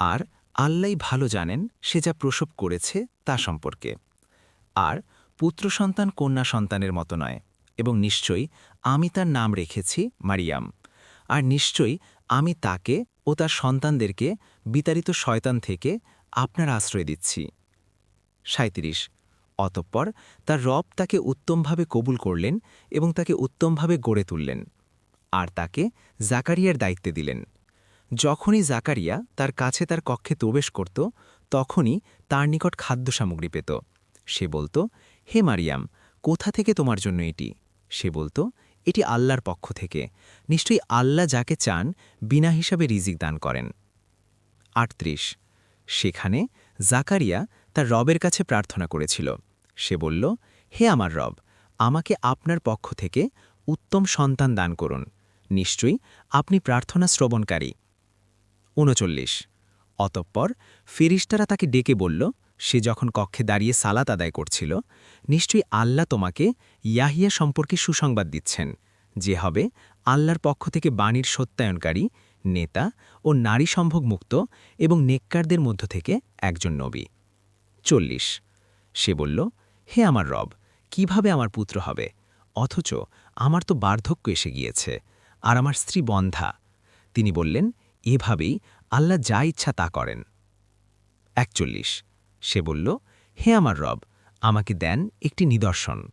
আর আল্লাই ভালো জানেন সে যা প্রসব করেছে তা সম্পর্কে। আর পুত্র সন্তান কন্যা সন্তানের মতো নয়, এবং নিশ্চয়ই আমি তার নাম রেখেছি মারিয়াম। আর নিশ্চয়ই আমি তাকে ও তার সন্তানদেরকে বিতাড়িত শয়তান থেকে আপনার আশ্রয় দিচ্ছি। সাঁত্রিশ অতঃপর তার রব তাকে উত্তমভাবে কবুল করলেন এবং তাকে উত্তমভাবে গড়ে তুললেন। আর তাকে জাকারিয়ার দায়িত্বে দিলেন। যখনই জাকারিয়া তার কাছে তার কক্ষে প্রবেশ করত, তখনই তার নিকট খাদ্য সামগ্রী পেত। সে বলতো, হে মারিয়াম, কোথা থেকে তোমার জন্য এটি? সে বলতো, এটি আল্লাহর পক্ষ থেকে। নিশ্চয়ই আল্লাহ যাকে চান, বিনা হিসাবে রিজিক দান করেন। আটত্রিশ, সেখানে জাকারিয়া তার রবের কাছে প্রার্থনা করেছিল। সে বলল, হে আমার রব, আমাকে আপনার পক্ষ থেকে উত্তম সন্তান দান করুন। নিশ্চয়ই আপনি প্রার্থনা শ্রবণকারী। উনচল্লিশ। অতঃপর ফিরিস্তারা তাকে ডেকে বলল, সে যখন কক্ষে দাঁড়িয়ে সালাত আদায় করছিল, নিশ্চয়ই আল্লাহ তোমাকে ইয়াহিয়া সম্পর্কে সুসংবাদ দিচ্ছেন, যে হবে আল্লাহর পক্ষ থেকে বাণীর সত্যায়নকারী, নেতা ও নারী সম্ভোগ মুক্ত এবং নেককারদের মধ্য থেকে একজন নবী। চল্লিশ। সে বলল, হে আমার রব, কীভাবে আমার পুত্র হবে? অথচ আমার তো বার্ধক্য এসে গিয়েছে, আর আমার স্ত্রী বন্ধা। তিনি বললেন এভাবেই আল্লাহ যা ইচ্ছা তা করেন। একচল্লিশ, সে বলল, হে আমার রব, আমাকে দেন একটি নিদর্শন।